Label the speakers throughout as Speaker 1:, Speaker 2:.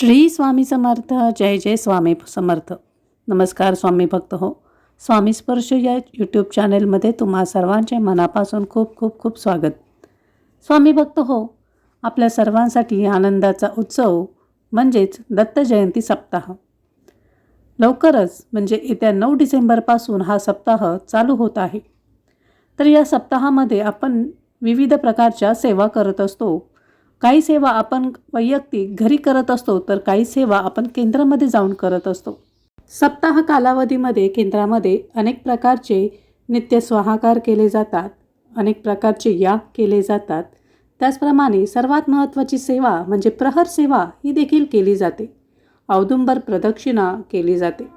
Speaker 1: श्री स्वामी समर्थ जय जय स्वामी समर्थ. नमस्कार स्वामी भक्त हो. स्वामी स्पर्श या यूट्यूब चॅनेलमध्ये तुम्हा सर्वांचे मनापासून खूप खूप खूप स्वागत. स्वामी भक्त हो आपल्या सर्वांसाठी आनंदाचा उत्सव म्हणजेच दत्त जयंती सप्ताह. लवकरच म्हणजे येत्या नऊ डिसेंबरपासून हा सप्ताह चालू होत आहे. तर या सप्ताहामध्ये आपण विविध प्रकारच्या सेवा करत असतो. काही सेवा आपण वैयक्तिक घरी करत असतो तर काही सेवा आपण केंद्रामध्ये जाऊन करत असतो. सप्ताह कालावधीमध्ये केंद्रामध्ये अनेक प्रकारचे नित्य स्वाहाकार केले जातात अनेक प्रकारचे याग केले जातात. त्याचप्रमाणे सर्वात महत्त्वाची सेवा म्हणजे प्रहर सेवा ही देखील केली जाते. औदुंबर प्रदक्षिणा केली जाते.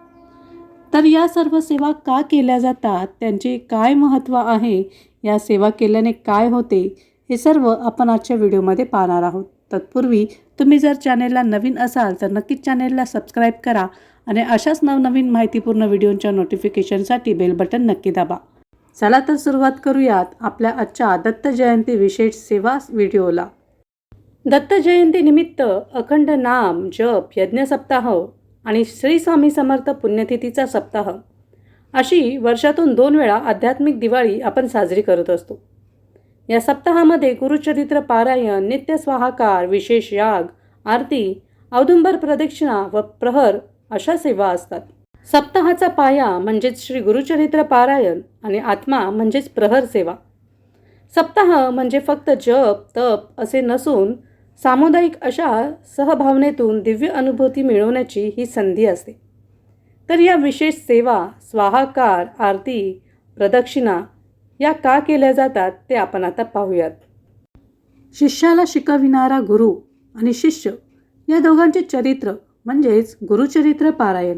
Speaker 1: तर या सर्व सेवा का केल्या जातात? त्यांचे काय महत्त्व आहे? या सेवा केल्याने काय होते? हे सर्व आपण आजच्या व्हिडिओमध्ये पाहणार आहोत. तत्पूर्वी तुम्ही जर चॅनेलला नवीन असाल तर नक्कीच चॅनेलला सबस्क्राईब करा आणि अशाच नवनवीन माहितीपूर्ण व्हिडिओंच्या नोटिफिकेशनसाठी बेल बटन नक्की दाबा. चला तर सुरुवात करूयात आपल्या आजच्या दत्त जयंती विशेष सेवा व्हिडिओला. दत्त जयंतीनिमित्त अखंड नाम जप यज्ञ सप्ताह आणि श्री स्वामी समर्थ पुण्यतिथीचा सप्ताह. अशी वर्षातून दोन वेळा आध्यात्मिक दिवाळी आपण साजरी करत असतो. या सप्ताहामध्ये गुरुचरित्र पारायण नित्य स्वाहाकार विशेष याग आरती औदुंबर प्रदक्षिणा व प्रहर अशा सेवा असतात. सप्ताहाचा पाया म्हणजेच श्री गुरुचरित्र पारायण आणि आत्मा म्हणजेच प्रहर सेवा. सप्ताह म्हणजे फक्त जप तप असे नसून सामुदायिक अशा सहभावनेतून दिव्य अनुभूती मिळवण्याची ही संधी असते. तर या विशेष सेवा स्वाहाकार आरती प्रदक्षिणा या का केल्या जातात ते आपण आता पाहूयात. शिष्याला शिकविणारा गुरु आणि शिष्य या दोघांचे चरित्र म्हणजेच गुरुचरित्र पारायण.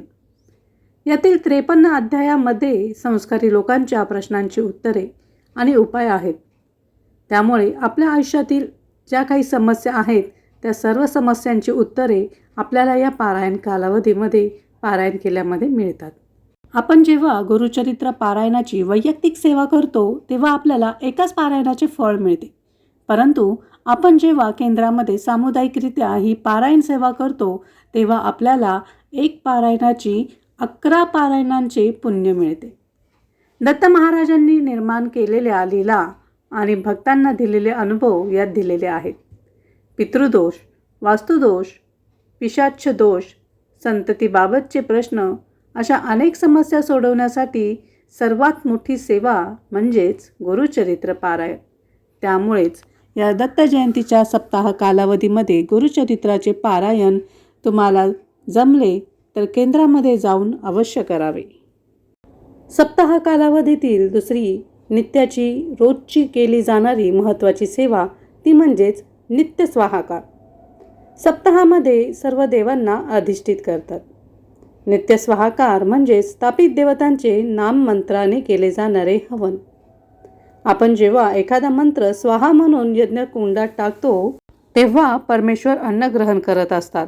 Speaker 1: यातील त्रेपन्न अध्यायामध्ये संस्कारी लोकांच्या प्रश्नांची उत्तरे आणि उपाय आहेत. त्यामुळे आपल्या आयुष्यातील ज्या काही समस्या आहेत त्या सर्व समस्यांची उत्तरे आपल्याला या पारायण कालावधीमध्ये पारायण केल्यामध्ये मिळतात. आपण जेव्हा गुरुचरित्र पारायणाची वैयक्तिक सेवा करतो तेव्हा आपल्याला एकाच पारायणाचे फळ मिळते. परंतु आपण जेव्हा केंद्रामध्ये सामुदायिकरित्या ही पारायण सेवा करतो तेव्हा आपल्याला एक पारायणाची अकरा पारायणांचे पुण्य मिळते. दत्त महाराजांनी निर्माण केलेल्या लीला आणि भक्तांना दिलेले अनुभव यात दिलेले आहेत. पितृदोष वास्तुदोष पिशाच्छ दोष संततीबाबतचे प्रश्न अशा अनेक समस्या सोडवण्यासाठी सर्वात मोठी सेवा म्हणजेच गुरुचरित्र पारायण. त्यामुळेच या दत्त जयंतीच्या सप्ताह कालावधीमध्ये गुरुचरित्राचे पारायण तुम्हाला जमले तर केंद्रामध्ये जाऊन अवश्य करावे. सप्ताह कालावधीतील दुसरी नित्याची रोजची केली जाणारी महत्त्वाची सेवा ती म्हणजेच नित्य स्वाहाकार. सप्ताहामध्ये सर्व देवांना अधिष्ठित करतात. नित्य स्वाहाकार स्थापित देवतांचे नाम मंत्राने केले जाणारे हवन. आपण जेव्हा एखादा मंत्र स्वाहा म्हणून यज्ञकुंडात टाकतो तेव्हा परमेश्वर अन्न ग्रहण करत असतात.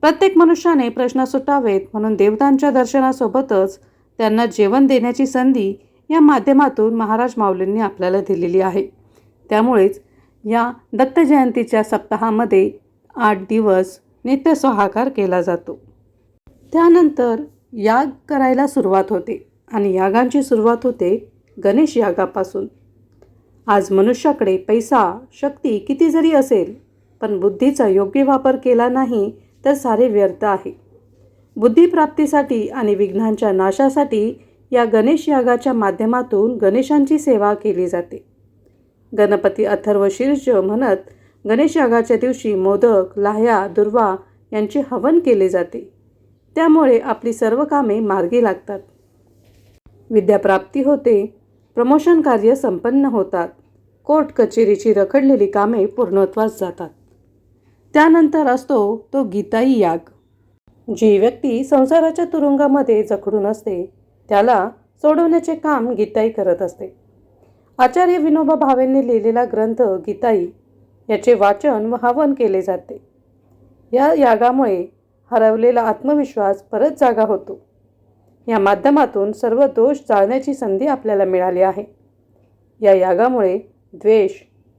Speaker 1: प्रत्येक मनुष्याने प्रश्न सुटावेत म्हणून देवतांच्या दर्शनासोबतच त्यांना जेवण देण्याची संधी या माध्यमातून महाराज माऊलींनी आपल्याला दिलेली आहे. त्यामुळेच या दत्त जयंतीच्या सप्ताहामध्ये आठ दिवस नित्यस्वाहाकार केला जातो. त्यानंतर याग करायला सुरुवात होते आणि यागांची सुरुवात होते गणेश यागापासून. आज मनुष्याकडे पैसा शक्ती किती जरी असेल पण बुद्धीचा योग्य वापर केला नाही तर सारे व्यर्थ आहे. बुद्धिप्राप्तीसाठी आणि विघ्नांच्या नाशासाठी या गणेश यागाच्या माध्यमातून गणेशांची सेवा केली जाते. गणपती अथर्व शीर्ष म्हणत गणेश यागाच्या दिवशी मोदक लाह्या दुर्वा यांचे हवन केले जाते. त्यामुळे आपली सर्व कामे मार्गी लागतात. विद्याप्राप्ती होते प्रमोशन कार्य संपन्न होतात कोर्ट कचेरीची रखडलेली कामे पूर्णत्वास जातात. त्यानंतर असतो तो गीताई याग. जी व्यक्ती संसाराच्या तुरुंगामध्ये जखडून असते त्याला सोडवण्याचे काम गीताई करत असते. आचार्य विनोबा भावेंनी लिहिलेला ग्रंथ गीताई याचे वाचन व हवन केले जाते. या यागामुळे हरवलेला आत्मविश्वास परत जागा होतो. या माध्यमातून सर्व दोष जाळण्याची संधी आपल्याला मिळाली आहे. या यागामुळे द्वेष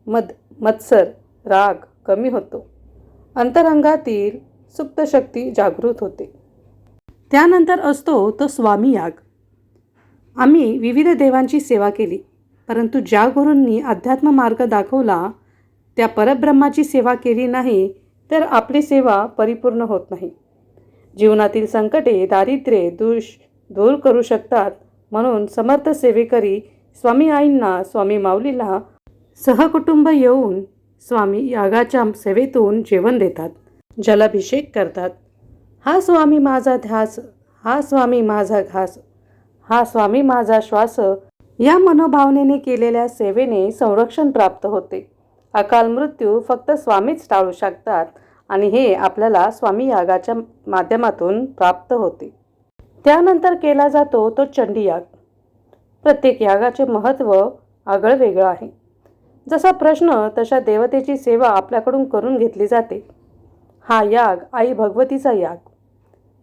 Speaker 1: मद मत्सर राग कमी होतो. अंतरंगातील सुप्त शक्ती जागृत होते. त्यानंतर असतो तो स्वामी याग. आम्ही विविध देवांची सेवा केली परंतु ज्या गुरूंनी अध्यात्म मार्ग दाखवला त्या परब्रह्माची सेवा केली नाही तर आपली सेवा परिपूर्ण होत नाही. जीवनातील संकटे दारिद्र्ये दुष दूर करू शकतात. म्हणून समर्थ सेवेकरी स्वामी आईंना स्वामी माऊलीला सहकुटुंब येऊन स्वामी यागाच्या सेवेतून जेवण देतात जलाभिषेक करतात. हा स्वामी माझा ध्यास हा स्वामी माझा घास हा स्वामी माझा श्वास या मनोभावनेने केलेल्या सेवेने संरक्षण प्राप्त होते. अकाल मृत्यू फक्त स्वामीच टाळू शकतात. आणि हे आपल्याला स्वामी यागाच्या माध्यमातून प्राप्त होते. त्यानंतर केला जातो तो चंडी याग. प्रत्येक यागाचे महत्त्व आगळं वेगळं आहे. जसा प्रश्न तशा देवतेची सेवा आपल्याकडून करून घेतली जाते. हा याग आई भगवतीचा याग.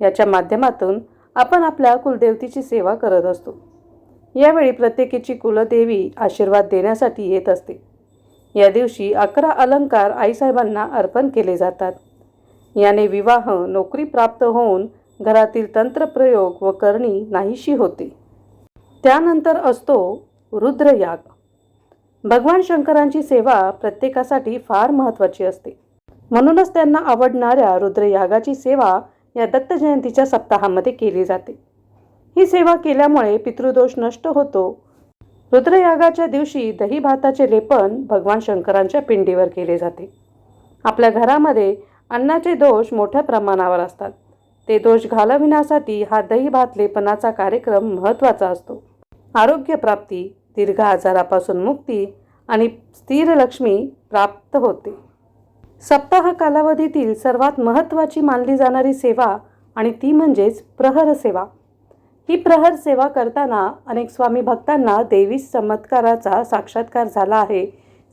Speaker 1: याच्या माध्यमातून आपण आपल्या कुलदेवतीची सेवा करत असतो. यावेळी प्रत्येकीची कुलदेवी आशीर्वाद देण्यासाठी येत असते. या दिवशी अकरा अलंकार आईसाहेबांना अर्पण केले जातात. याने विवाह नोकरी प्राप्त होऊन घरातील तंत्रप्रयोग व करणी नाहीशी होते. त्यानंतर असतो रुद्रयाग. भगवान शंकरांची सेवा प्रत्येकासाठी फार महत्त्वाची असते. म्हणूनच त्यांना आवडणाऱ्या रुद्रयागाची सेवा या दत्त जयंतीच्या सप्ताहामध्ये केली जाते. ही सेवा केल्यामुळे पितृदोष नष्ट होतो रुद्रयागाच्या दिवशी दही भाताचे लेपन भगवान शंकरांच्या पिंडीवर केले जाते. आपल्या घरामध्ये अन्नाचे दोष मोठ्या प्रमाणावर असतात. ते दोष घालविण्यासाठी हा दही भात लेपनाचा कार्यक्रम महत्त्वाचा असतो. आरोग्यप्राप्ती दीर्घ आजारापासून मुक्ती आणि स्थिर लक्ष्मी प्राप्त होते. सप्ताह कालावधीतील सर्वात महत्त्वाची मानली जाणारी सेवा आणि ती म्हणजेच प्रहर सेवा. ही प्रहर सेवा करताना अनेक स्वामी भक्तांना देवी चमत्काराचा साक्षात्कार झाला आहे.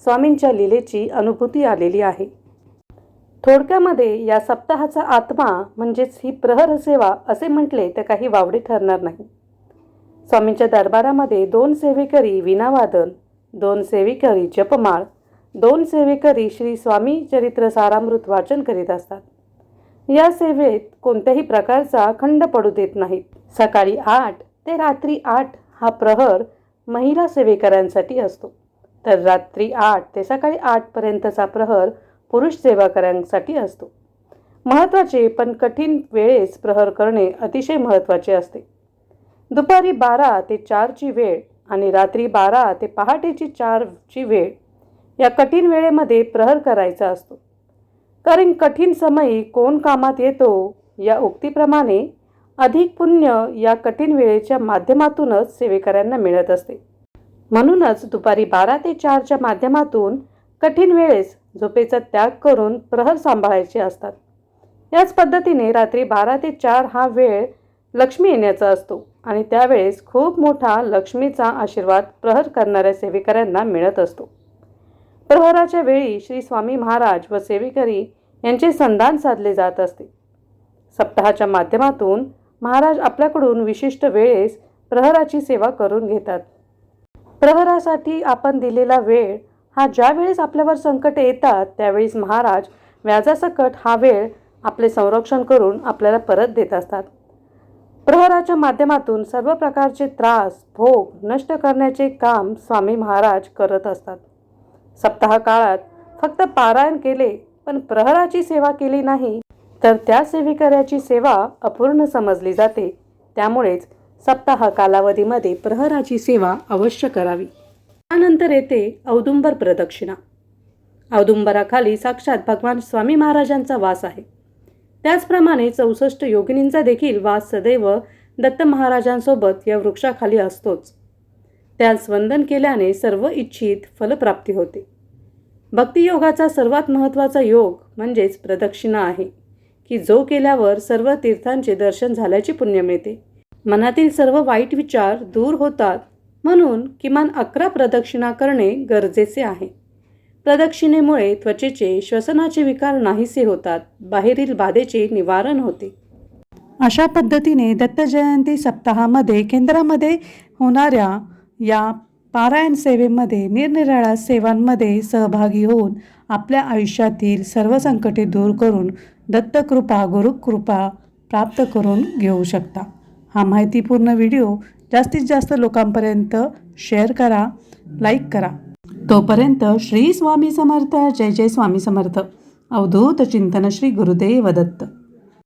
Speaker 1: स्वामींच्या लीलेची अनुभूती आलेली आहे. थोडक्यामध्ये या सप्ताहाचा आत्मा म्हणजेच ही प्रहर सेवा असे म्हटले तर काही वावडे ठरणार नाही. स्वामींच्या दरबारामध्ये दोन सेवेकरी विनावादन दोन सेवेकरी जपमाळ दोन सेवेकरी श्री स्वामी चरित्र सारामृत वाचन करीत असतात. या सेवेत कोणत्याही प्रकारचा खंड पडू देत नाहीत. सकाळी आठ ते रात्री आठ हा प्रहर महिला सेवेकऱ्यांसाठी असतो. तर रात्री आठ ते सकाळी आठपर्यंतचा प्रहर पुरुष सेवाकऱ्यांसाठी असतो. महत्त्वाचे पण कठीण वेळेस प्रहर करणे अतिशय महत्त्वाचे असते. दुपारी बारा ते चारची वेळ आणि रात्री बारा ते पहाटेची चारची वेळ या कठीण वेळेमध्ये प्रहर करायचा असतो. कारण कठीण समयी कोण कामात येतो या उक्तीप्रमाणे अधिक पुण्य या कठीण वेळेच्या माध्यमातूनच सेवेकऱ्यांना मिळत असते. म्हणूनच दुपारी बारा ते चारच्या माध्यमातून कठीण वेळेस झोपेचा त्याग करून प्रहर सांभाळायचे असतात. याच पद्धतीने रात्री बारा ते चार हा वेळ लक्ष्मी येण्याचा असतो आणि त्यावेळेस खूप मोठा लक्ष्मीचा आशीर्वाद प्रहर करणाऱ्या सेवेकऱ्यांना मिळत असतो. प्रहराच्या वेळी श्री स्वामी महाराज व सेवेकरी यांचे संधान साधले जात असते. सप्ताहाच्या माध्यमातून महाराज आपल्याकडून विशिष्ट वेळेस प्रहराची सेवा करून घेतात. प्रहरासाठी आपण दिलेला वेळ हा ज्या वेळेस आपल्यावर संकट येतात त्यावेळेस महाराज व्याजासकट हा वेळ आपले संरक्षण करून आपल्याला परत देत असतात. प्रहराच्या माध्यमातून सर्व प्रकारचे त्रास भोग नष्ट करण्याचे काम स्वामी महाराज करत असतात. सप्ताह काळात फक्त पारायण केले पण प्रहराची सेवा केली नाही तर त्या सेवेकऱ्याची सेवा अपूर्ण समजली जाते. त्यामुळेच सप्ताह कालावधीमध्ये प्रहराची सेवा अवश्य करावी. त्यानंतर येते औदुंबर प्रदक्षिणा. औदुंबराखाली साक्षात भगवान स्वामी महाराजांचा वास आहे. त्याचप्रमाणे चौसष्ट योगिनींचा देखील वास सदैव दत्त महाराजांसोबत या वृक्षाखाली असतोच. त्यास वंदन केल्याने सर्व इच्छित फलप्राप्ती होते. भक्तियोगाचा सर्वात महत्त्वाचा योग म्हणजेच प्रदक्षिणा आहे. की जो केल्यावर सर्व तीर्थांचे दर्शन झाल्याचे पुण्य मिळते. मनातील सर्व वाईट विचार दूर होतात म्हणून किमान अकरा प्रदक्षिणा करणे गरजेचे आहे. प्रदक्षिणेमुळे त्वचेचे श्वसनाचे विकार नाहीसे होतात बाहेरील बाधेचे निवारण होते. अशा पद्धतीने दत्त जयंती सप्ताहामध्ये केंद्रामध्ये होणाऱ्या या पारायण सेवेमध्ये निरनिराळ्या सेवांमध्ये सहभागी होऊन आपल्या आयुष्यातील सर्व संकटे दूर करून दत्तकृपा गुरुकृपा प्राप्त करून घेऊ शकता. हा माहितीपूर्ण व्हिडिओ जास्तीत जास्त लोकांपर्यंत शेअर करा लाईक करा. तोपर्यंत श्री स्वामी समर्थ जय जय स्वामी समर्थ. अवधूत चिंतन श्री गुरुदेव दत्त.